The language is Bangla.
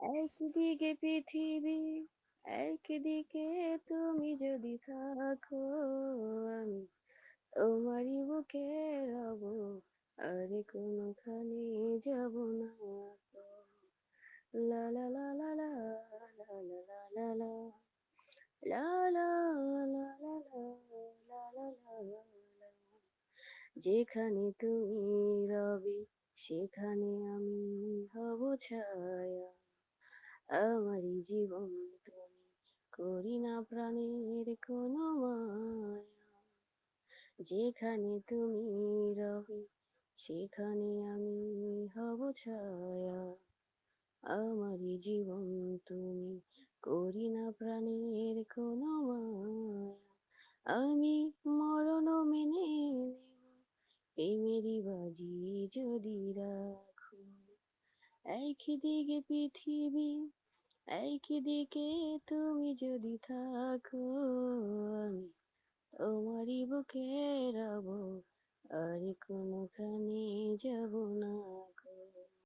একদিকে পৃথিবী একদিকে তুমি যদি থাকো আমি তোমারই বুকে রব আর কোনখানে যাব না লা যেখানে তুমি রবে সেখানে আমি হব ছায়া আমারই জীবন তুমি করি না প্রাণের কোনো মায়া। যেখানে তুমি রবে, সেখানে আমি হব ছায়া। আমারই জীবন তুমি করি না প্রাণের কোনো মায়া। আমি মরণ মেনে নেব প্রেমেরই বাজি যদি রাখো একদিকে পৃথিবী একদিকে তুমি যদি থাকো আমি তোমারই বুকে রব আর কোনখানে যাব না